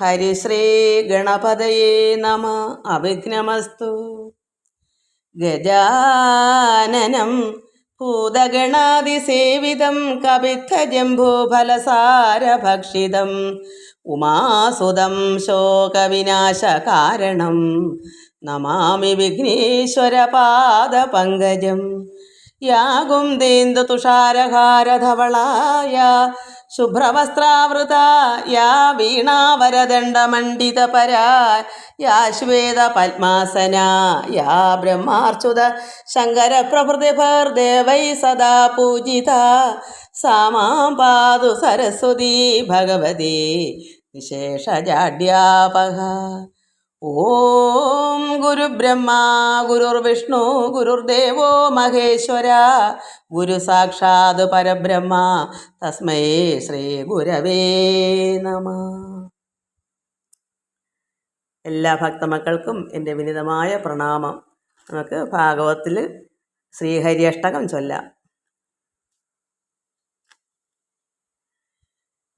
ഹരിശ്രീ ഗണപതയേ നമ. അവിഘ്നമസ്തു. ഗജാനനം ഭൂതഗണാതിസേവിതം കവിദ്ധജംബൂഫലസാരഭക്ഷിതം ഉമാസുതം ശോകവിനാശകാരണം നമാമി വിഘ്നേശ്വരപാദപങ്കജം. യാഗും ദേന്ദു തുഷാരഹാരധവളായ ശുഭ്രവസ്ത്രാവൃത യാ വീണാവരദണ്ഡമണ്ഡിതപരാ യാ ശ്വേത പത്മാസന യാ ബ്രഹ്മാർച്ചുത ശങ്കരപ്രഭൃതിഭർദേവൈ സദാ പൂജിത. സാ മാം പാതു സരസ്വതി ഭഗവതി വിശേഷജാഡ്യാപക ഓം ഗുരുബ്രഹ്മ ഗുരുർവിഷ്ണു ഗുരുർദേവോ മഹേശ്വര. ഗുരു സാക്ഷാത് പരബ്രഹ്മ. തസ്മൈ ശ്രീ ഗുരവേ നമ. എല്ലാ ഭക്തമക്കൾക്കും എന്റെ വിനിതമായ പ്രണാമം. നമുക്ക് ഭാഗവത്തിൽ ശ്രീഹരി അഷ്ടകം ചൊല്ലാം.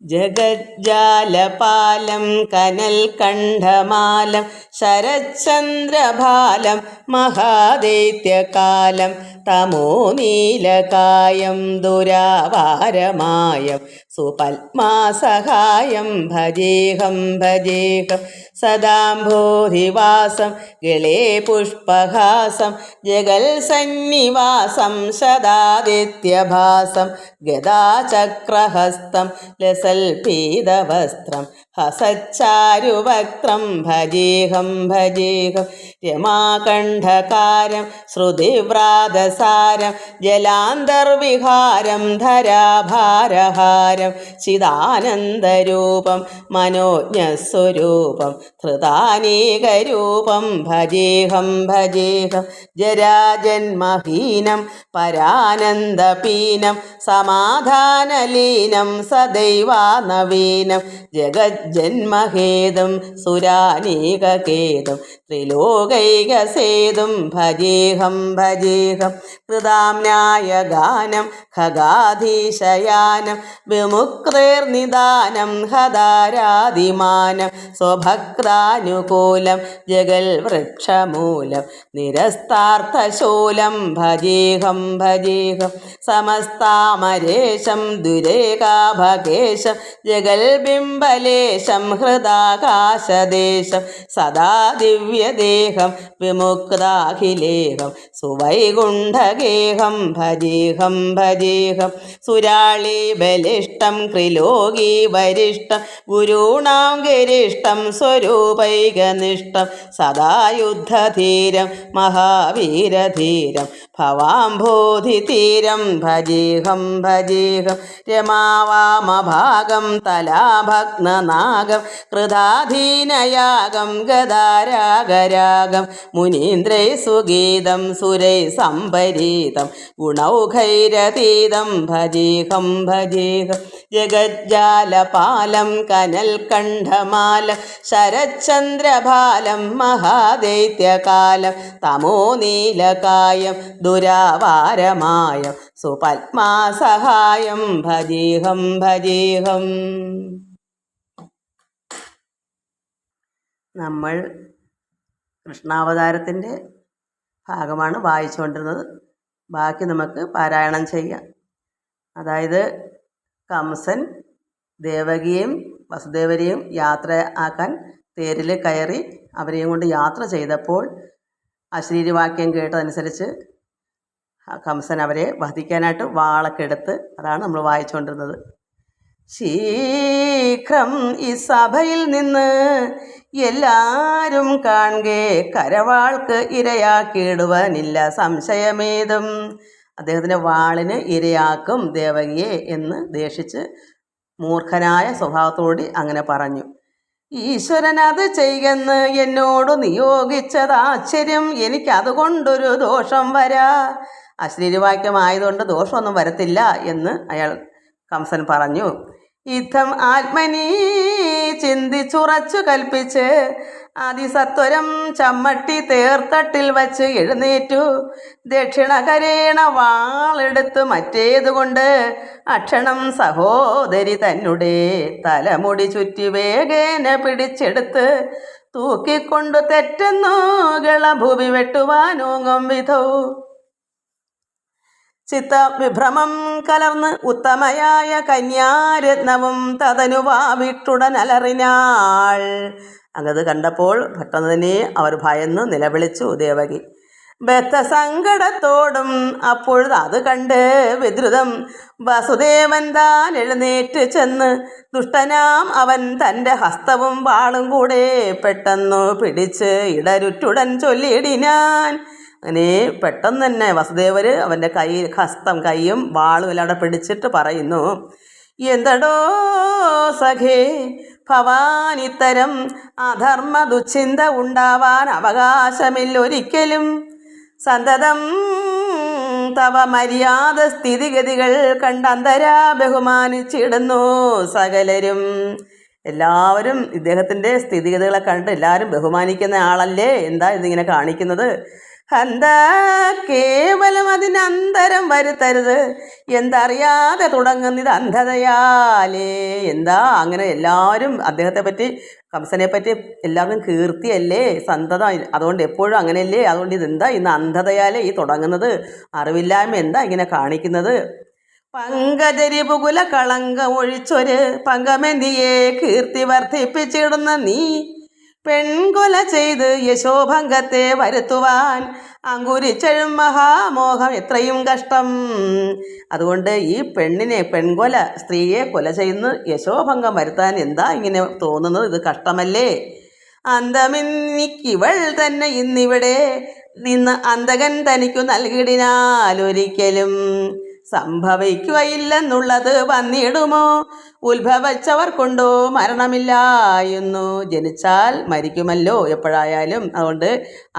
ജഗജ്ജാലപാലം കനൽകണ്ഠമാലം ശരച്ചന്ദ്രഭാലം മഹാദൈത്യകാലം തമോനീലകായം ദുരാവാരമായം സുപത്മാസഹായം ഭജേഹം ഭജേഹം. സദാംഭോധിവാസം ഗളേ പുഷ്പഹാസം ജഗൽ ജഗൽസന്നിവാസം സദാദിത്യഭാസം ഗദാചക്രഹസ്തം ലസൽപീതവസ്ത്രം ഹസച്ചാരുവക്ത്രം ഭജേഹം ഭജേഹം രമാകണ്ഠകാരം ശ്രുതിവ്രാതസാരം ജലാന്തർവിഹാരം ധരാഭാരഹാരം ചിദാനന്ദരൂപം മനോജ്ഞസ്വരൂപം ധൃതാനേകരൂപം ഭജേഹം ഭജേഹം ജരാജന്മഹീനം പരാനന്ദപീനം സമാധാനലീനം സദൈവാനവീനം ജഗജ്ജന്മഹേതും സുരാനേകേതും ത്രിലോകൈകസേതും ഭജേഹം ഭജേഹം കൃതാംനായ ഗാനം ഖഗാധീശയാനം വിമുക്തേർനിദാനം ഹദാരാതിമാനം സ്വഭക്താനുകൂലം ജഗൽ വൃക്ഷമൂലം നിരസ്താർത്ഥശൂലം ഭജേഹം ഭജേഹം സമസ്താമരേശം ദുരേകാഭകേശം ജഗൽബിംബലേശം ഹൃദാകാശദേശം സദാ ദിവ്യദേഹം വിമുക്താഖിലേഹം സുവൈകുണ്ഠഗേഹം ഭജേഹം ഭജേഹം സുരാളി ബലിഷ്ടം ക്രിലോകി വരിഷ്ടം ഗുരുണാം ഗരിഷ്ടം സ്വരൂപൈകനിഷ്ടം സദാ യുദ്ധധീരം മഹാവീരധീരം ഭവാംബോധിതീരം ഭജീഹം ഭജീഹം രമാവാമഭാഗം തലാഭഗ്നനാഗം കൃതാധീനയാഗം ഗദാരാഗരാഗം മുനീന്ദ്രൈ സുഗീതം സുരൈ സംപരീതം ഗുണൗഘൈരതീതം ഭജീഹം ഭജീഹം ജഗജ്ജാലപാലം കനൽകണ്ഠമാലം ശരച്ചന്ദ്രഭാലം മഹാദൈത്യകാലം തമോനീലകായം ദുരാവാരമായം സുപത്മാസഹായം ഭജീഹം ഭജീഹം. നമ്മൾ കൃഷ്ണാവതാരത്തിന്റെ ഭാഗമാണ് വായിച്ചുകൊണ്ടിരുന്നത്. ബാക്കി നമുക്ക് പാരായണം ചെയ്യാം. അതായത് കംസൻ ദേവകിയെയും വസുദേവരെയും യാത്ര ആക്കാൻ തേരിൽ കയറി അവരെയും കൊണ്ട് യാത്ര ചെയ്തപ്പോൾ അശ്ലീലവാക്യം കേട്ടതനുസരിച്ച് കംസൻ അവരെ വധിക്കാനായിട്ട് വാളൊക്കെ എടുത്ത് അതാണ് നമ്മൾ വായിച്ചുകൊണ്ടിരുന്നത് ശീഘ്രം ഈ സഭയിൽ നിന്ന് എല്ലാരും കാണുകേ കരവാൾക്ക് ഇരയാക്കിയിടുവാനില്ല സംശയമേതും. അദ്ദേഹത്തിന്റെ വാളിന് ഇരയാക്കും ദേവകിയെ എന്ന് ദേഷിച്ച് മൂർഖനായ സ്വഭാവത്തോടി അങ്ങനെ പറഞ്ഞു. ഈശ്വരൻ അത് ചെയ്യുമെന്ന് എന്നോട് നിയോഗിച്ചത് ആശ്ചര്യം. എനിക്കതുകൊണ്ടൊരു ദോഷം വരാ. അശ്ലീലവാക്യമായതുകൊണ്ട് ദോഷമൊന്നും വരത്തില്ല എന്ന് അയാൾ കംസൻ പറഞ്ഞു. യുദ്ധം ആത്മനീ ചിന്തിച്ചുറച്ചു കൽപ്പിച്ച് അതിസത്വരം ചമ്മട്ടി തേർത്തട്ടിൽ വച്ച് എഴുന്നേറ്റു. ദക്ഷിണകരേണ വാളെടുത്ത് മറ്റേതുകൊണ്ട് അക്ഷണം സഹോദരി തന്നെ തലമുടി ചുറ്റി വേഗേന പിടിച്ചെടുത്ത് തൂക്കിക്കൊണ്ടു തെറ്റുന്നു ഗളഭൂമി വെട്ടുവാനോങ്ങും വിധവും ചിത്തവിഭ്രമം കലർന്ന് ഉത്തമയായ കന്യാരത്നവും തതനുവാവിട്ടുടനലറിനാൾ അങ്ങത് കണ്ടപ്പോൾ പെട്ടെന്ന് തന്നെ അവർ ഭയന്ന് നിലവിളിച്ചു ദേവകി ബദ്ധസങ്കടത്തോടും അപ്പോഴത് അത് കണ്ട് വിദ്രുതം വസുദേവൻ താൻ എഴുന്നേറ്റ് ചെന്ന് ദുഷ്ടനാം അവൻ തന്റെ ഹസ്തവും വാളും കൂടെ പെട്ടെന്നു പിടിച്ച് ഇടരുറ്റുടൻ ചൊല്ലിയിടിനാൻ. അങ്ങനെ പെട്ടെന്ന് തന്നെ വസുദേവർ അവന്റെ കൈ ഹസ്തം കൈയും വാളും എല്ലാം പിടിച്ചിട്ട് പറയുന്നു എന്തടോ സഖേ? ഭവാനിത്തരം അധർമ്മ ദുശ്ചിന്ത ഉണ്ടാവാൻ അവകാശമില്ലൊരിക്കലും സന്തതം തവ മര്യാദ സ്ഥിതിഗതികൾ കണ്ടന്തരാ ബഹുമാനിച്ചിടുന്നു സകലരും. എല്ലാവരും ഇദ്ദേഹത്തിന്റെ സ്ഥിതിഗതികളെ കണ്ട് എല്ലാവരും ബഹുമാനിക്കുന്ന ആളല്ലേ? എന്താ ഇതിങ്ങനെ കാണിക്കുന്നത്? എന്താ കേവലം അതിനന്തരം വരുത്തരുത്? എന്തറിയാതെ തുടങ്ങുന്നത് അന്ധതയാലേ. എന്താ അങ്ങനെ എല്ലാവരും അദ്ദേഹത്തെ പറ്റി കംസനെ പറ്റി എല്ലാവർക്കും കീർത്തിയല്ലേ? സന്തത അതുകൊണ്ട് എപ്പോഴും അങ്ങനെയല്ലേ? അതുകൊണ്ട് ഇതെന്താ ഇന്ന് അന്ധതയാലേ ഈ തുടങ്ങുന്നത്? അറിവില്ലായ്മ എന്താ ഇങ്ങനെ കാണിക്കുന്നത്? പങ്കജരിപുകുല കളങ്ക ഒഴിച്ചൊരു പങ്കമെന്തിയെ കീർത്തി വർദ്ധിപ്പിച്ചിടുന്ന നീ. പെൺകൊല ചെയ്ത് യശോഭംഗത്തെ വരുത്തുവാൻ അങ്കുരിച്ചഴും മഹാമോഹം എത്രയും കഷ്ടം. അതുകൊണ്ട് ഈ പെണ്ണിനെ പെൺകൊല സ്ത്രീയെ കൊല ചെയ്യുന്ന യശോഭംഗം വരുത്താൻ എന്താ ഇങ്ങനെ തോന്നുന്നത്? ഇത് കഷ്ടമല്ലേ? അന്തമിന്നിക്കിവൾ തന്നെ ഇന്നിവിടെ നിന്ന് അന്തകൻ തനിക്കു നൽകിടിനാലൊരിക്കലും. സംഭവിക്കുകയില്ലെന്നുള്ളത് വന്നിടുമോ? ഉത്ഭവിച്ചവർ കൊണ്ടോ മരണമില്ലായിരുന്നു ജനിച്ചാൽ മരിക്കുമല്ലോ എപ്പോഴായാലും. അതുകൊണ്ട്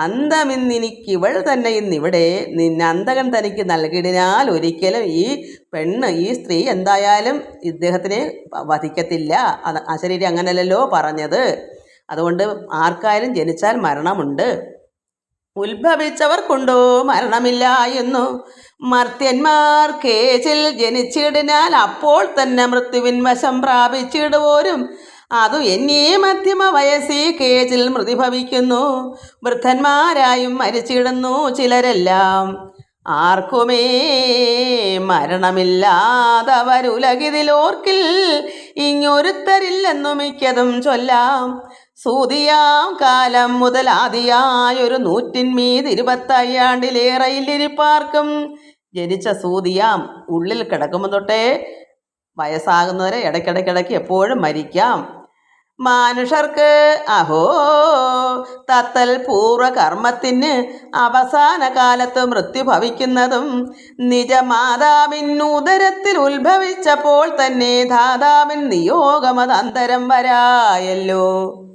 അന്തമിന്നിനിക്കിവൾ തന്നെ ഇന്നിവിടെ. നിന്നന്തകൻ തനിക്ക് നൽകിടിനാൽ ഒരിക്കലും ഈ പെണ്ണ് ഈ സ്ത്രീ എന്തായാലും ഇദ്ദേഹത്തിനെ വധിക്കത്തില്ല. ശരീരം അങ്ങനല്ലല്ലോ പറഞ്ഞത്. അതുകൊണ്ട് ആർക്കായാലും ജനിച്ചാൽ മരണമുണ്ട്. ഉത്ഭവിച്ചവർക്കുണ്ടോ മരണമില്ല എന്നു. മർത്യന്മാർ കേസിൽ ജനിച്ചിടിനാൽ അപ്പോൾ തന്നെ മൃത്യുവിൻ വശം പ്രാപിച്ചിടുവോരും. അതു എന്നീ മധ്യമ വയസ്സി കേസിൽ മൃതിഭവിക്കുന്നു. വൃദ്ധന്മാരായും മരിച്ചിടുന്നു ചിലരെല്ലാം. ആർക്കുമേ മരണമില്ലാതവരുലകിതിലോർക്കിൽ ഇങ്ങൊരുത്തരില്ലെന്നു മിക്കതും ചൊല്ലാം. സൂതിയാം കാലം മുതലാദിയായൊരു നൂറ്റിന്മീത് ഇരുപത്തയ്യാണ്ടിലേറെയിലിരിപ്പാർക്കും ജനിച്ച സൂതിയാം ഉള്ളിൽ കിടക്കുമ്പോൾ തൊട്ടേ വയസ്സാകുന്നവരെ ഇടയ്ക്കിടയ്ക്കിടയ്ക്ക് എപ്പോഴും മരിക്കാം. മനുഷ്യർക്ക് അഹോ തത്തൽ പൂർവകർമ്മത്തിന് അവസാന കാലത്ത് മൃത്യു ഭവിക്കുന്നതും നിജമാതാവിനുദരത്തിൽ ഉത്ഭവിച്ചപ്പോൾ തന്നെ ധാതാവിൻ നിയോഗമത് അന്തരം വരായല്ലോ.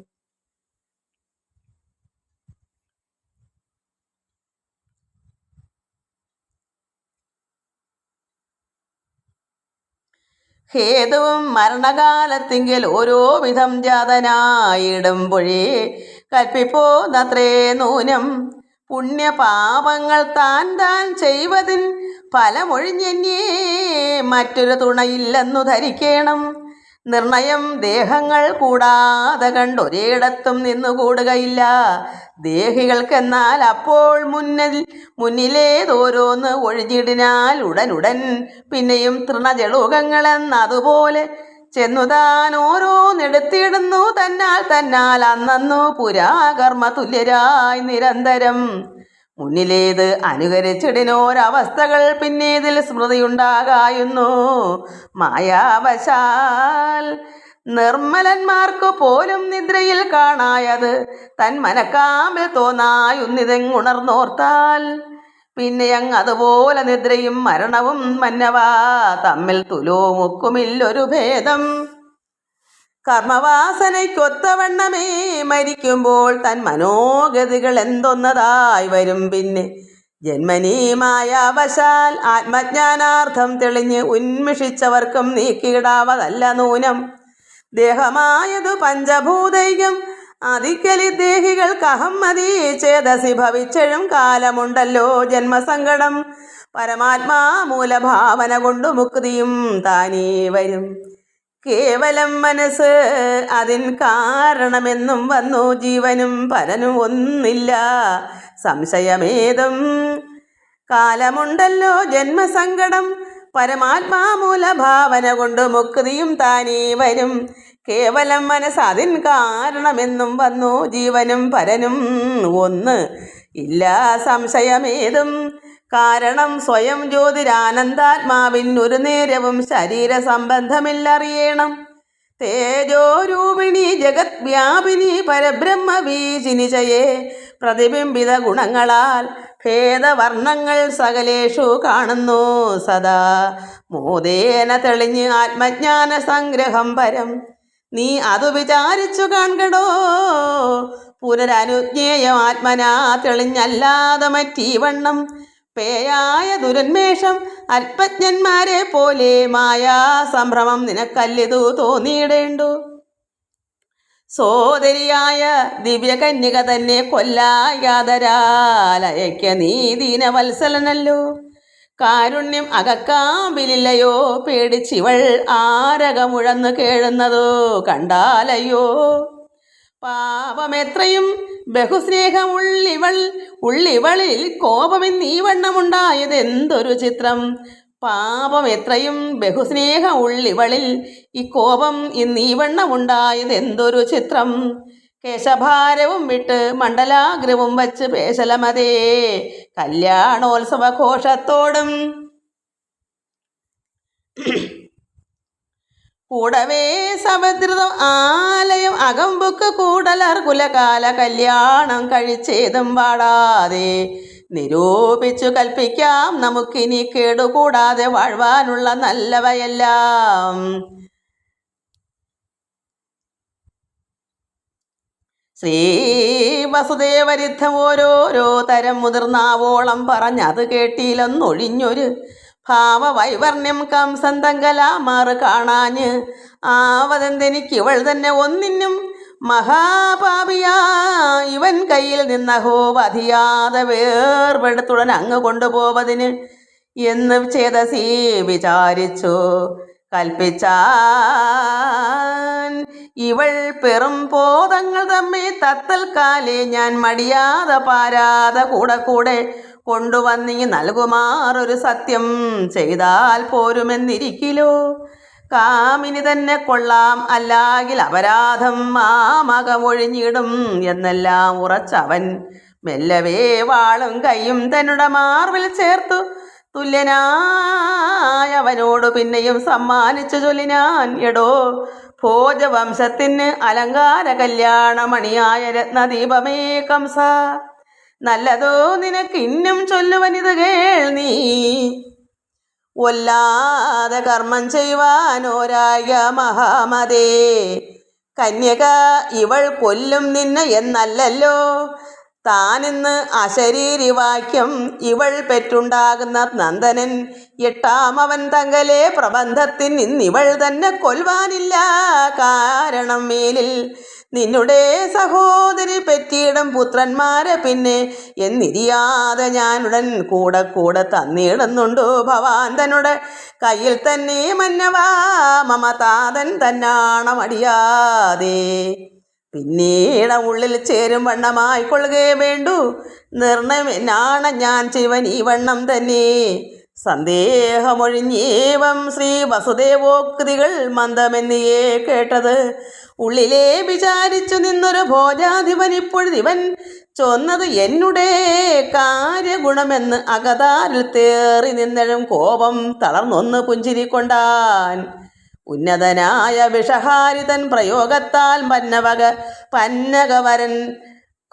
ഹേതുവും മരണകാലത്തിങ്കിൽ ഓരോ വിധം ജാതനായിടുമ്പോഴേ കൽപ്പിപ്പോന്നത്രേ നൂനം. പുണ്യപാപങ്ങൾ താൻ താൻ ചെയ്വതിൻ ഫലമൊഴിഞ്ഞെന്നേ മറ്റൊരു തുണയില്ലെന്നു ധരിക്കണം. നിർണയം ദേഹങ്ങൾ കൂടാതെ കണ്ടൊരിടത്തും നിന്നുകൂടുകയില്ല ദേഹികൾക്കെന്നാൽ അപ്പോൾ മുന്നിൽ മുന്നിലേതോരോന്ന് ഒഴിഞ്ഞിടിനാൽ ഉടനുടൻ പിന്നെയും തൃണജളുകങ്ങളെന്നതുപോലെ ചെന്നുതാൻ ഓരോന്നെടുത്തിടുന്നു തന്നാൽ തന്നാൽ അന്നു പുരാകർമ്മ തുല്യരായി നിരന്തരം. മുന്നിലേത് അനുകരിച്ചിടിനോരവസ്ഥകൾ പിന്നേതിൽ സ്മൃതിയുണ്ടാകായുന്നു. മായാവശാൽ നിർമ്മലന്മാർക്കു പോലും നിദ്രയിൽ കാണായത് തൻ മനക്കാമ്പിൽ തോന്നായുന്നിതെങ്ങുണർന്നോർത്താൽ പിന്നെ അങ്ങ് അതുപോലെ നിദ്രയും മരണവും മന്നവാ തമ്മിൽ തുലോമുക്കുമില്ലൊരു ഭേദം. കർമ്മവാസനയ്ക്കൊത്തവണ്ണമേ മരിക്കുമ്പോൾ തൻ മനോഗതികൾ എന്തൊന്നതായി വരും പിന്നെ. ജന്മനീ വശാൽ ആത്മജ്ഞാനാർത്ഥം തെളിഞ്ഞ് ഉന്മിഷിച്ചവർക്കും നീക്കിയിടാവതല്ല നൂനം. ദേഹമായതു പഞ്ചഭൂതൈകം അതിക്കലി ദേഹികൾക്ക് അഹമ്മതി ചേതസി ഭവിച്ചഴും കാലമുണ്ടല്ലോ ജന്മസങ്കടം. പരമാത്മാ മൂലഭാവന മുക്തിയും താനേ വരും. കേവലം മനസ്സ് അതിൻ കാരണമെന്നും വന്നു. ജീവനും പരനും ഒന്നില്ല. സംശയമേതും കാലമുണ്ടല്ലോ ജന്മസങ്കടം. പരമാത്മാമൂല മൂലഭാവന കൊണ്ട് മുക്തിയും താനേ വരും. കേവലം മനസ്സ് അതിൻ കാരണമെന്നും വന്നു. ജീവനും പരനും ഒന്ന് ഇല്ല. സംശയമേതും കാരണം സ്വയം ജ്യോതിരാനന്ദാത്മാവിൻ ഒരു നേരവും ശരീര സംബന്ധമില്ലറിയണം തേജോരൂപിണി ജഗത് വ്യാപിനി പരബ്രഹ്മ ബീജിനിചയെ പ്രതിബിംബിത ഗുണങ്ങളാൽ ഭേദവർണങ്ങൾ സകലേഷു കാണുന്നു സദാ. മോദേന തെളിഞ്ഞ് ആത്മജ്ഞാന സംഗ്രഹം പരം. നീ അതു വിചാരിച്ചു കാൺകടോ പുനരനുജ്ഞേയം ആത്മനാ തെളിഞ്ഞല്ലാതെ മറ്റീ വണ്ണം പേയായ ദുരന്മേഷം അല്പജ്ഞന്മാരെ പോലെ മായാ സംഭ്രമം നിനക്കല്ലിതു തോന്നിയിടേണ്ടു. സോദരിയായ ദിവ്യകന്യക തന്നെ കൊല്ലായാതരാലയക്ക നീ ദീനവത്സലനല്ലോ. കാരുണ്യം അകക്കാമ്പിലില്ലയോ പേടിച്ചിവൾ ആരകമുഴന്നു കേഴുന്നതോ കണ്ടാലയോ പാപമെത്രയും ബഹുസ്നേഹമുള്ളിവൾ ഉള്ളിവളിൽ കോപമെന്നീ വണ്ണമുണ്ടായത് എന്തൊരു ചിത്രം. പാപം എത്രയും ബഹുസ്നേഹ ഉള്ളിവളിൽ ഈ കോപം ഇന്നീ വണ്ണമുണ്ടായത് എന്തൊരു ചിത്രം. കേശഭാരവും വിട്ട് മണ്ഡലാഗ്രവും വച്ച് പേശലമതേ കല്യാണോത്സവ ഘോഷത്തോടും കൂടവേ സമുദ്രം ആലയം അകമ്പുക്ക് കൂടലർ കുലകാല കല്യാണം കഴിച്ചേതും പാടാതെ. നിരൂപിച്ചു കൽപ്പിക്കാം നമുക്കിനി കേടുകൂടാതെ വാഴ്വാനുള്ള നല്ലവയെല്ലാം. ശ്രീ വസുദേവരിദ്ധം ഓരോരോ തരം മുതിർന്നാവോളം പറഞ്ഞത് കേട്ടില്ലെന്നൊഴിഞ്ഞൊരു ഭാവവൈവർണ്യം കംസന്തങ്കലാമാറ് കാണാഞ്ഞ്. ആവതെന്തെനിക്ക് ഇവൾ തന്നെ ഒന്നിനും മഹാപാപിയാ ഇവൻ കയ്യിൽ നിന്നഹോ വധിയാതെ വേർപെടുത്തുടൻ അങ്ങ് കൊണ്ടുപോവതിന് എന്ന് ചേതസീ വിചാരിച്ചു. കൽപ്പിച്ചാൻ ഇവൾ പെറും പോതങ്ങൾ തമ്മിൽ തത്തൽക്കാലേ ഞാൻ മടിയാതെ പാരാതെ കൂടെ കൂടെ കൊണ്ടുവന്നീ നൽകുമാറൊരു സത്യം ചെയ്താൽ പോരുമെന്നിരിക്കിലോ? കാമിനി തന്നെ കൊള്ളാം അല്ലാകിൽ അപരാധം മാമകമൊഴിഞ്ഞിടും എന്നെല്ലാം ഉറച്ചവൻ. മെല്ലവേ വാളും കൈയും തന്നുടെ മാർവിൽ ചേർത്തു. തുല്യനായവനോട് പിന്നെയും സമ്മാനിച്ചു ചൊല്ലിനാൻ. എടോ ഭോജവംശത്തിന് അലങ്കാര കല്യാണമണിയായ രത്നദീപമേ കംസ. നല്ലതോ നിനക്ക് ഇന്നും ചൊല്ലുവനിത് കേൾ നീ. ഒല്ലാതെ കർമ്മം ചെയ്യുവാനോരായ മഹാമതേ. കന്യക ഇവൾ കൊല്ലും നിന്നെ എന്നല്ലല്ലോ. താനിന്ന് അശരീരിവാക്യം ഇവൾ പെറ്റുണ്ടാകുന്ന നന്ദനൻ. എട്ടാമവൻ തങ്കലെ പ്രബന്ധത്തിൽ നിന്നിവൾ തന്നെ കൊൽവാനില്ല കാരണം മേലിൽ നിന്നുടെ സഹോദരി പെറ്റിയിടം പുത്രന്മാരെ പിന്നെ എന്നിരിയാതെ ഞാനുടൻ കൂടെ കൂടെ തന്നിടുന്നുണ്ടു ഭവാൻ തന്നുടെ. കയ്യിൽ തന്നെ മന്നവാ മമതാതൻ തന്നാണമടിയാതെ. പിന്നീട് ഉള്ളിൽ ചേരും വണ്ണമായി കൊള്ളുകയെ വേണ്ടു. നിർണയമെന്നാണ് ഞാൻ ശിവൻ ഈ വണ്ണം തന്നെ. സന്ദേഹമൊഴിഞ്ഞേവം ശ്രീ വസുദേവോക്തികൾ മന്ദമെന്നിയേ കേട്ടത്. ഉള്ളിലെ വിചാരിച്ചു നിന്നൊരു ഭോജാധിപൻ ഇപ്പോഴിവൻ ചൊന്നത് എന്നുടെ കാര്യഗുണമെന്ന് അകതാരിൽ തേറി നിന്നഴും കോപം തളർന്നൊന്ന് പുഞ്ചിരിക്കൊണ്ടാൻ. ഉന്നതനായ വിഷഹാരിതൻ പ്രയോഗത്താൽ പന്നവക പന്നകവരൻ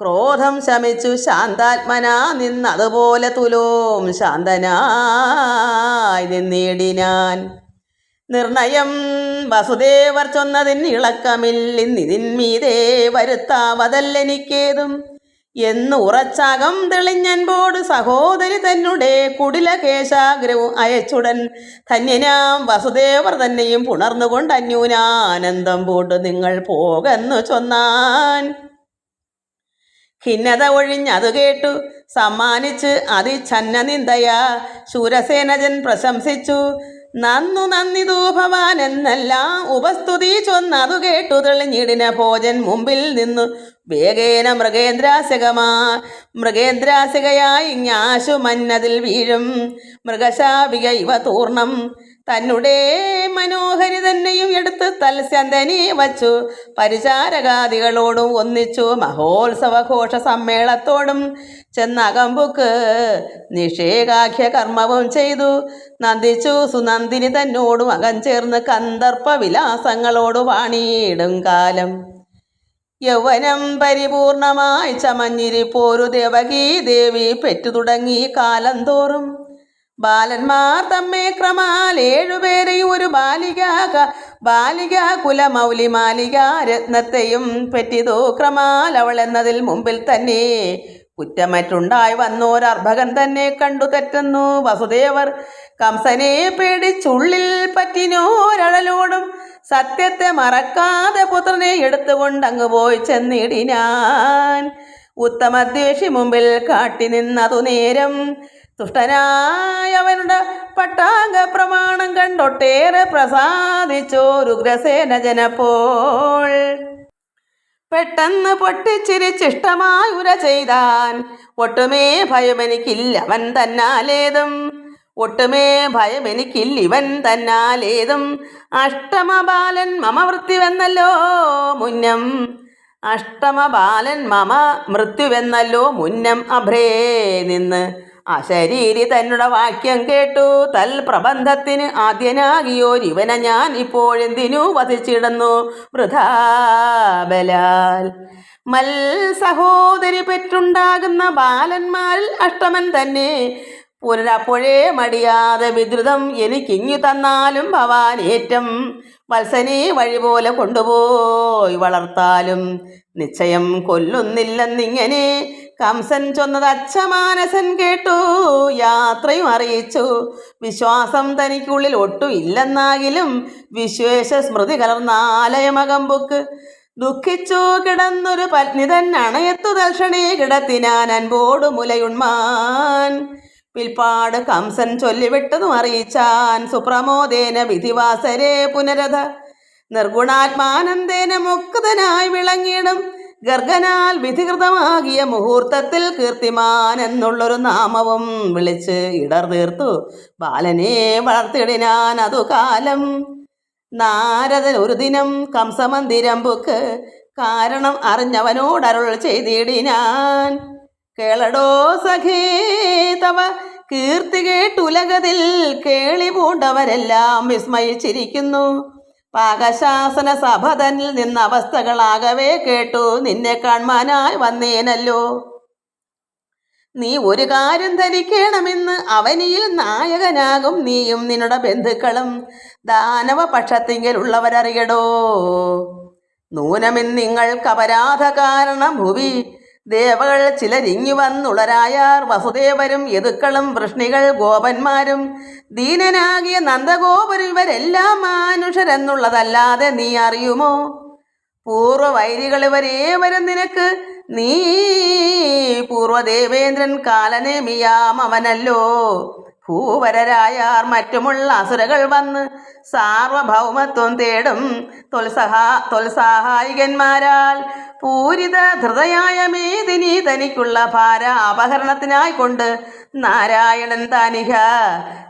ക്രോധം ശമിച്ചു ശാന്താത്മനാ നിന്നതുപോലെ തുലോം ശാന്തനായി നിന്നേടിനാൻ. നിർണയം വസുദേവർ ചൊന്നതിന് ഇളക്കമില്ലിന്നിതിന്മീതേ വരുത്താവതല്ലെനിക്കേതും. എന്ന് ഉറച്ചകം തെളിഞ്ഞൻപോട് സഹോദരി തന്നെ കുടില കേശാഗ്രവും അയച്ചുടൻ ധന്യനാം വസുദേവർ തന്നെയും പുണർന്നുകൊണ്ട് അന്യൂനാനന്ദം പൂണ്ട് നിങ്ങൾ പോകെന്നു ചൊന്നാൻ. ഖിന്നത ഒഴിഞ്ഞതു കേട്ടു സമ്മാനിച്ച് അതിച്ഛന്ന നിന്ദയ ശൂരസേനജൻ പ്രശംസിച്ചു. നന്നു നന്ദി ഭവാൻ എന്നല്ല ഉപസ്തുതി ചൊന്നതു കേട്ടു തെളിഞ്ഞിടിന ഭോജൻ മുമ്പിൽ നിന്നു. വേഗേന മൃഗേന്ദ്രാസകമാ മൃഗേന്ദ്രാസികയായി ഞാശു മന്നതിൽ വീഴും. മൃഗശാപിക ഇവ തൂർണം. തന്നെ മനോഹരി തന്നെയും എടുത്ത് തൽസ്യന്തനി വച്ചു. പരിചാരകാദികളോടും ഒന്നിച്ചു. മഹോത്സവഘോഷ സമ്മേളത്തോടും ചെന്നകമ്പുക്ക് നിഷേകാഖ്യ കർമ്മവും ചെയ്തു. നന്ദിച്ചു. സുനന്ദിനി തന്നോടും അകം ചേർന്ന് കന്ദർപ്പ വിലാസങ്ങളോട് വാണിയിടും കാലം. യൗവനം പരിപൂർണമായി ചമഞ്ഞിരിപ്പോരു ദേവകീ ദേവി പെറ്റു തുടങ്ങി കാലം തോറും. ബാലന്മാർ തമ്മെ ക്രമാൽ ഏഴുപേരെയും ഒരു ബാലിക ബാലിക കുലമൗലി മാലിക രത്നത്തെയും പെറ്റിതോ ക്രമാൽ അവൾ എന്നതിൽ മുമ്പിൽ തന്നെ. കുറ്റമറ്റുണ്ടായി വന്നോരർഭകൻ തന്നെ കണ്ടു തെറ്റുന്നു. വസുദേവർ കംസനെ പേടിച്ചുള്ളിൽ പറ്റിനോരഴലോടും സത്യത്തെ മറക്കാതെ പുത്രനെ എടുത്തുകൊണ്ടങ്ങ് പോയി ചെന്നിടിനാൻ. ഉത്തമദ്വേഷി മുമ്പിൽ കാട്ടി നിന്നതു നേരം തുഷ്ടനായവനുടെ പട്ടാംഗ പ്രമാണം കണ്ടൊട്ടേറെ പ്രസാദിച്ചോരുഗ്രസേന ജനപ്പോൾ. പെട്ടെന്ന് പൊട്ടിച്ചിരിച്ചിഷ്ടമായുര ചെയ്താൻ ഒട്ടുമേ ഭയമെനിക്കില്ല അവൻ തന്നാലേതും. ഒട്ടുമേ ഭയമെനിക്കില്ല ഇവൻ തന്നാലേതും. അഷ്ടമബാലൻ മമ വൃത്തിവെന്നല്ലോ മുന്നം. അഷ്ടമബാലൻ മമ മൃത്യുവെന്നല്ലോ മുന്നം അഭ്രേ നിന്ന്. അശരീരി തന്നുടെ വാക്യം കേട്ടു. തൽ പ്രബന്ധത്തിന് ആദ്യനാകിയോരിവനെ ഞാൻ ഇപ്പോഴെന്തിനു വധിച്ചിടുന്നു വൃഥാബലാൽ. മൽ സഹോദരി പെറ്റുണ്ടാകുന്ന ബാലന്മാരിൽ അഷ്ടമൻ തന്നെ. പുനരപ്പോഴേ മടിയാതെ വിദ്രുതം എനിക്കിങ്ങു തന്നാലും ഭവാൻ ഏറ്റം വത്സനെ വഴി പോലെ കൊണ്ടുപോയി വളർത്താലും നിശ്ചയം കൊല്ലുന്നില്ലെന്നിങ്ങനെ കംസൻ ചൊന്നത് അച്ഛമാനസൻ കേട്ടു യാത്രയും അറിയിച്ചു. വിശ്വാസം തനിക്കുള്ളിൽ ഒട്ടും ഇല്ലെന്നാകിലും വിശ്വേശ സ്മൃതി കലർന്ന ആലയമകമ്പുക്ക്. ദുഃഖിച്ചു കിടന്നൊരു പത്നി തന്നണയത്തു ദർശനീ കിടത്തിനാൻ അൻപോടു മുലയുൺമാൻ പിൽപ്പാട് കംസൻ ചൊല്ലിവിട്ടതും അറിയിച്ചാൻ സുപ്രമോദേന വിധിവാസരെ പുനരഥ നിർഗുണാത്മാനന്ദേന മുക്തനായി വിളങ്ങിയിടും. ഗർഗനാൽ വിധികൃതമാകിയ മുഹൂർത്തത്തിൽ കീർത്തിമാൻ എന്നുള്ളൊരു നാമവും വിളിച്ച് ഇടർ തീർത്തു. ബാലനെ വളർത്തിടിനാൻ അതു കാലം നാരദൻ ഒരു ദിനം കംസമന്ദിരം ബുക്ക് കാരണം അറിഞ്ഞവനോടരുൾ ചെയ്തിടിനാൻ. കേളടോ സഖേ തവ കീർത്തി കേട്ടുലകതിൽ കേളി പൂണ്ടവരെല്ലാം വിസ്മയിച്ചിരിക്കുന്നു. പാകശാസന സഭതനിൽ നിന്ന അവസ്ഥകളാകവേ കേട്ടു. നിന്നെ കാണാനായി വന്നേനല്ലോ. നീ ഒരു കാര്യം ധരിക്കണമെന്ന് അവനിയിൽ നായകനാകും. നീയും നിന്നുടെ ബന്ധുക്കളും ദാനവ പക്ഷത്തിങ്കിലുള്ളവരറിയടോ നൂനമെന്ന് നിങ്ങൾക്ക് അപരാധ കാരണം ഭുവി ദേവകൾ ചിലരിങ്ങി വന്നുളരായാർ വസുദേവരും യതുക്കളും വൃഷ്ണികൾ ഗോപന്മാരും. ദീനനാകിയ നന്ദഗോപരും ഇവരെല്ലാം മാനുഷരെന്നുള്ളതല്ലാതെ നീ അറിയുമോ? പൂർവവൈരികൾ ഇവരേവരും നിനക്ക്. നീ പൂർവദേവേന്ദ്രൻ കാലനേമിയാം അവനല്ലോ ഭൂവരരായാർ മറ്റുമുള്ള അസുരകൾ വന്ന് സാർവഭൗമത്വം തേടും തൊൽസഹാ തൊൽസഹായികന്മാരാൽ. പൂരിത ധൃതയായ മേദിനി തനിക്കുള്ള ഭാര അപഹരണത്തിനായി കൊണ്ട് നാരായണൻ തനിക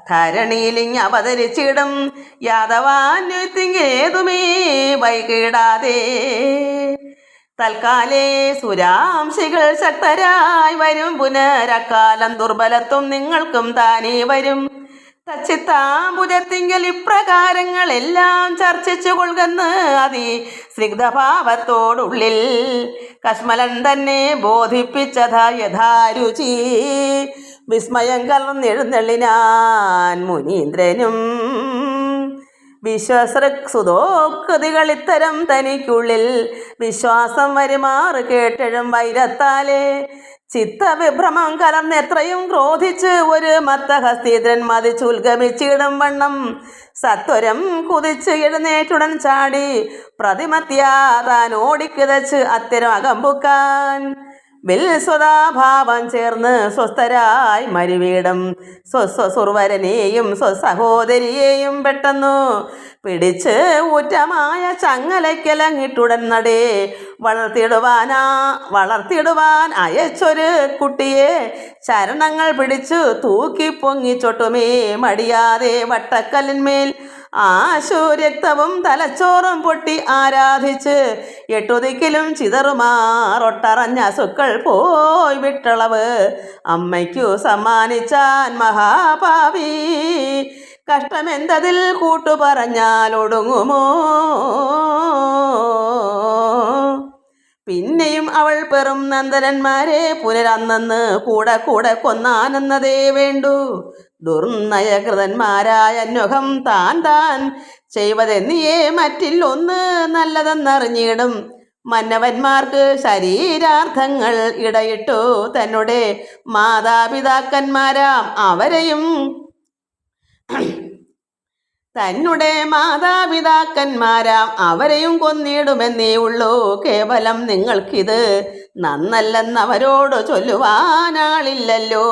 ധരണിയിലിങ് അവതരിച്ചിടും യാദവാന്യത്തിങ്ങേതുമേ വൈകിടാതെ. തൽക്കാലേ സുരാംശികൾ ശക്തരായി വരും പുനരക്കാലം ദുർബലത്വം നിങ്ങൾക്കും താനേ വരും. തച്ചിത്താമ്പുജത്തിങ്കൽ ഇപ്രകാരങ്ങളെല്ലാം ചർച്ചിച്ചു കൊള്ളുന്ന അതി സ്നിഗ്ധഭാവത്തോടുള്ളിൽ കശ്മലൻ തന്നെ ബോധിപ്പിച്ചതാ യഥാരുചി. വിസ്മയം കലർന്നെഴുന്നള്ളിനാൻ മുനീന്ദ്രനും വിശ്വസൃക്സുതോക്കൃതികൾ ഇത്തരം തനിക്കുള്ളിൽ വിശ്വാസം വരുമാറ് കേട്ടഴും വൈരത്താലേ ചിത്തവിഭ്രമം കലർന്ന് എത്രയും ക്രോധിച്ച് ഒരു മത്തഹസ്തീന്ദ്രൻ മതിച്ചുൽഗമിച്ചിടും വണ്ണം. സത്വരം കുതിച്ച് എഴുന്നേറ്റുടൻ ചാടി പ്രതിമത്യാ താൻ ഓടിക്കിതച്ച് അത്തരം അകമ്പുക്കാൻ. വിൽസ്വതാഭാവം ചേർന്ന് സ്വസ്ഥരായി മരുവീടും. സ്വസ്വസുർവരനെയും സ്വസഹോദരിയെയും പെട്ടെന്നു പിടിച്ച് ഊറ്റമായ ചങ്ങലയ്ക്കലങ്ങിട്ടുടൻ നടേ. വളർത്തിടുവാനാ വളർത്തിടുവാൻ അയച്ചൊരു കുട്ടിയെ ചരണങ്ങൾ പിടിച്ചു തൂക്കി പൊങ്ങിച്ചൊട്ടുമേ മടിയാതെ വട്ടക്കല്ലിന്മേൽ ആശു രക്തവും തലച്ചോറും പൊട്ടി ആരാധിച്ച് എട്ടുദിക്കിലും ചിതറുമാറൊട്ടറഞ്ഞ സുക്കൾ പോയി വിട്ടളവ്. അമ്മയ്ക്കു സമ്മാനിച്ചാൻ മഹാഭാവി കഷ്ടമെന്തതിൽ കൂട്ടു പറഞ്ഞാൽ ഒടുങ്ങുമോ? പിന്നെയും അവൾ പെറും നന്ദനന്മാരെ പുനരന്നു കൂടെ കൂടെ കൊന്നാനെന്നതേ വേണ്ടു. ദുർനയകൃതന്മാരായ അന്വഹം താൻ താൻ ചെയ്വതെന്നിയേ ഒന്ന് നല്ലതെന്നറിഞ്ഞിടും. മന്നവന്മാർക്ക് ശരീരാർത്ഥങ്ങൾ ഇടയിട്ടു തന്നെ മാതാപിതാക്കന്മാരാം അവരെയും. തന്നെ മാതാപിതാക്കന്മാരാം അവരെയും കൊന്നിടുമെന്നേ ഉള്ളൂ. കേവലം നിങ്ങൾക്കിത് നന്നല്ലെന്നവരോട് ചൊല്ലുവാനാളില്ലല്ലോ.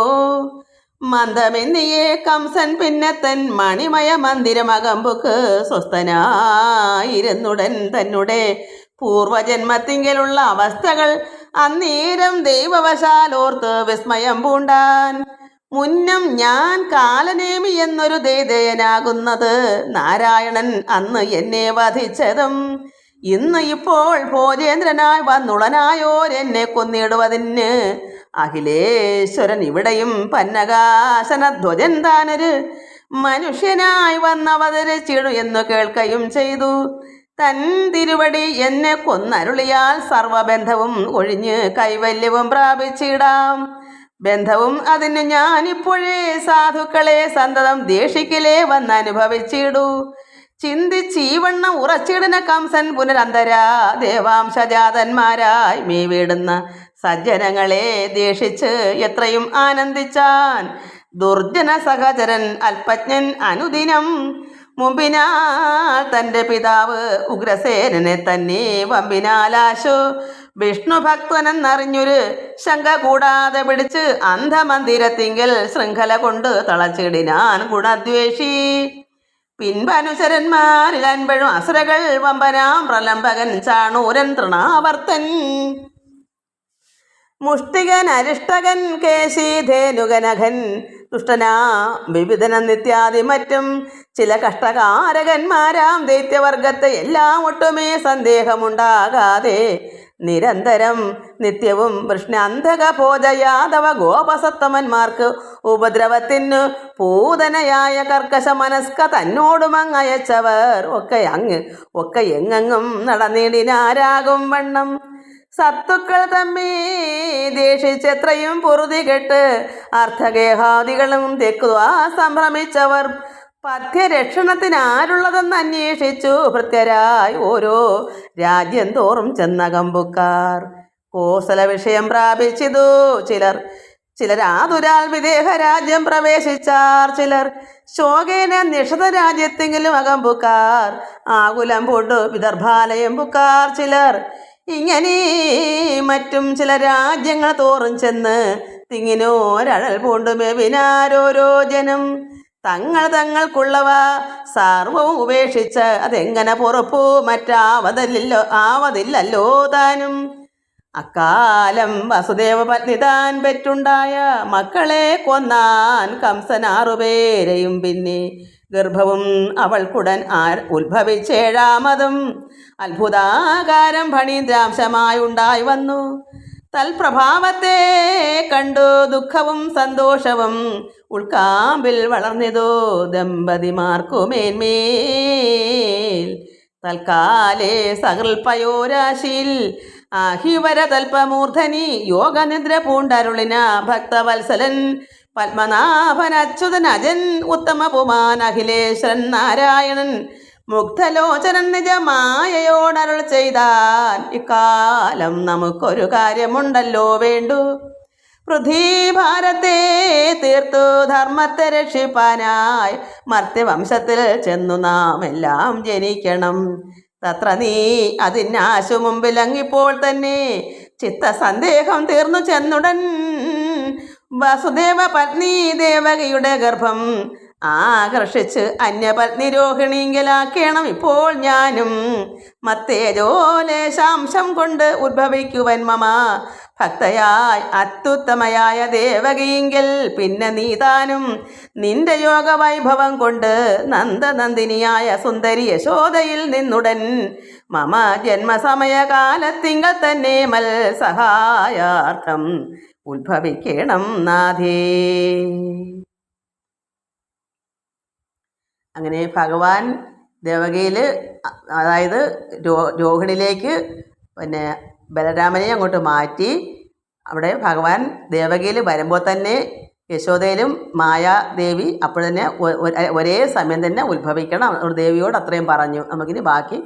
മന്ദമെന്നിയേ കംസൻ പിന്നത്തൻ തൻ മണിമയ മന്ദിരമകമ്പുക്ക് സ്വസ്ഥനായിരുന്നുടൻ തന്നെ പൂർവജന്മത്തിങ്കിലുള്ള അവസ്ഥകൾ അന്നേരം ദൈവവശാൽ ഓർത്ത് വിസ്മയം പൂണ്ടാൻ. മുന്നം ഞാൻ കാലനേമി എന്നൊരു ദേദേയനാകുന്നത് നാരായണൻ അന്ന് എന്നെ വധിച്ചതും ഇന്ന് ഇപ്പോൾ ഭോജേന്ദ്രനായി വന്നുളനായോരെന്നെ കൊന്നിടുവതിന്. അഖിലേശ്വരൻ ഇവിടെയും പന്നകാശന ധ്വജൻ താനൊരു മനുഷ്യനായി വന്നവതരിച്ചിടു എന്ന് കേൾക്കുകയും ചെയ്തു. തൻ തിരുവടി എന്നെ കൊന്നരുളിയാൽ സർവബന്ധവും ഒഴിഞ്ഞ് കൈവല്യവും പ്രാപിച്ചിടാം. ബന്ധവും അതിന് ഞാനിപ്പോഴേ സാധുക്കളെ സന്തതം ദേഷിക്കലേ വന്നനുഭവിച്ചിടൂ. ചിന്തിച്ചീവണ്ണം ഉറച്ചിടുന്ന കംസൻ പുനരന്തരാ ദേവാംശജാതന്മാരായി മീ വീടുന്ന സജ്ജനങ്ങളെ ദേഷിച്ച് എത്രയും ആനന്ദിച്ചാൻ. ദുർജന സഹചരൻ അല്പജ്ഞൻ അനുദിനം മുമ്പിനാൽ തന്റെ പിതാവ് ഉഗ്രസേനനെ തന്നെ വമ്പിനാലാശു. വിഷ്ണു ഭക്തനെന്നറിഞ്ഞൊരു ശങ്ക കൂടാതെ പിടിച്ച് അന്ധമന്ദിരത്തിങ്കിൽ ശൃംഖല കൊണ്ട് തളച്ചിടിനാൻ ഗുണദ്വേഷി. പിൻപനുചരന്മാരിൽ അൻപഴും അസുരകൾ വമ്പനാം പ്രലംബകൻ ചാണൂരൻ തൃണാവർത്തൻ. മുഷ്ടികൻ അരിഷ്ടകൻ കേശീധേനുകനഘൻ ദുഷ്ടനാ വിവിധന നിത്യാദി മറ്റും ചില കഷ്ടകാരകന്മാരാം ദൈത്യവർഗത്തെ എല്ലാം ഒട്ടുമേ സന്ദേഹമുണ്ടാകാതെ നിരന്തരം നിത്യവും വൃഷ്ണാന്തക പോജയാദവ ഗോപസത്തമന്മാർക്ക് ഉപദ്രവത്തിനു പൂതനയായ കർക്കശ മനസ്ക തന്നോടുമങ്ങയച്ചവർ ഒക്കെ അങ്ങ് ഒക്കെ എങ്ങെങ്ങും നടന്നിടിനാരാകും വണ്ണം. സത്തുക്കൾ തമ്മി ദേഷിച്ചെത്രയും പൊറുതി കെട്ട് അർത്ഥഗേഹാദികളും തെക്കുവാ സംഭ്രമിച്ചവർ. പഥ്യരക്ഷണത്തിന് ആരുള്ളതെന്ന് അന്വേഷിച്ചു ഭൃത്യരായി ഓരോ രാജ്യം തോറും ചെന്ന കമ്പുക്കാർ. കോസല വിഷയം പ്രാപിച്ചിതു ചിലർ. ചിലരാതുരാൽ വിദേഹ രാജ്യം പ്രവേശിച്ചാർ ചിലർ. ശോകേന നിഷത രാജ്യത്തെങ്കിലും അകമ്പുക്കാർ. ആകുലം പൂണ്ടു വിദർഭാലയം പുക്കാർ ചിലർ. ഇങ്ങനെ മറ്റും ചില രാജ്യങ്ങൾ തോറും ചെന്ന് തിങ്ങിനോരഴൽ പൂണ്ടുമെവിനാരോരോ ജനം. തങ്ങൾ തങ്ങൾക്കുള്ളവ സർവവും ഉപേക്ഷിച്ച് അതെങ്ങനെ പുറപ്പു? മറ്റാവതല്ലോ ആവതില്ലല്ലോ താനും. അക്കാലം വസുദേവ പത്നി താൻ പെറ്റുണ്ടായ മക്കളെ കൊന്നാൻ കംസനാറുപേരെയും പിന്നെ ഗർഭവും അവൾക്കുടൻ ആർ ഉത്ഭവിച്ചേഴാമതും അത്ഭുതാകാരം ഫണീന്ദ്രാംശമായുണ്ടായി വന്നു. തൽപ്രഭാവത്തെ കണ്ടു ദുഃഖവും സന്തോഷവും ഉൾക്കാമ്പിൽ വളർന്നിതോ ദമ്പതിമാർക്കുമേന്മേൽ തൽക്കാലേ സകൽപ്പയോരാശിയിൽ ആഹിവര തൽപമൂർധനി യോഗനിദ്ര പൂണ്ടരുളിന ഭക്തവത്സലൻ പത്മനാഭൻ അച്യുതൻ അജൻ ഉത്തമ പുമാൻ അഖിലേശ്വരൻ നാരായണൻ മുഗ്ധലോചനൻ നിജമായയോടരുൾ ചെയ്താൽ ഇക്കാലം നമുക്കൊരു കാര്യമുണ്ടല്ലോ വേണ്ടു. പൃഥ്വീഭാരത്തെ തീർത്തു ധർമ്മത്തെ രക്ഷിപ്പാനായി മർത്യവംശത്തിൽ ചെന്നു നാം എല്ലാം ജനിക്കണം. തത്ര നീ അതിനാശു മുമ്പിലങ്ങിപ്പോൾ തന്നെ ചിത്തസന്ദേഹം തീർന്നു ചെന്നുടൻ. വസുദേവ പത്നി ദേവകിയുടെ ഗർഭം ആകർഷിച്ച് അന്യപത്നി രോഹിണിങ്കലാക്കണം ഇപ്പോൾ ഞാനും. മത്തേജോലേശാംശം കൊണ്ട് ഉദ്ഭവിക്കുവൻ മമ. ഭക്തയായി അത്യുത്തമയായ ദേവകിയെങ്കിൽ പിന്നെ നീതാനും നിന്റെ യോഗവൈഭവം കൊണ്ട് നന്ദനന്ദിനിയായ സുന്ദരി യശോദയിൽ നിന്നുടൻ മമ ജന്മസമയകാലത്തിങ്കൽ തന്നെ മൽ സഹായാർത്ഥം ഉത്ഭവിക്കണം നാഥേ. അങ്ങനെ ഭഗവാൻ ദേവകിയിൽ അതായത് രോഹിണിയിലേക്ക് പിന്നെ ബലരാമനെ അങ്ങോട്ട് മാറ്റി അവിടെ ഭഗവാൻ ദേവകിയിൽ വരുമ്പോൾ തന്നെ യശോദയിലും മായാദേവി അപ്പോൾ തന്നെ ഒരേ സമയം തന്നെ ഉത്ഭവിക്കണം. ദേവിയോട് അത്രയും പറഞ്ഞു. നമുക്കിനി ബാക്കി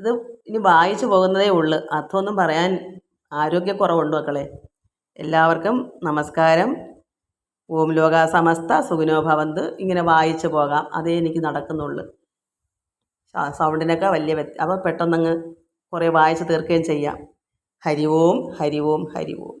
ഇത് ഇനി വായിച്ചു പോകുന്നതേ ഉള്ളൂ. അർത്ഥമൊന്നും പറയാൻ ആരോഗ്യക്കുറവുണ്ട് മക്കളെ? എല്ലാവർക്കും നമസ്കാരം. ഓം ലോക സമസ്ത സുഖിനോ ഭവന്ത്. ഇങ്ങനെ വായിച്ചു പോകാം. അതേ എനിക്ക് നടക്കുന്നുള്ളൂ. സൗണ്ടിനൊക്കെ വലിയ വ്യത്യ അപ്പോൾ പെട്ടെന്നങ്ങ് കുറേ വായിച്ച് തീർക്കുകയും ചെയ്യാം. ഹരി ഓം ഹരി ഓം ഹരി ഓം.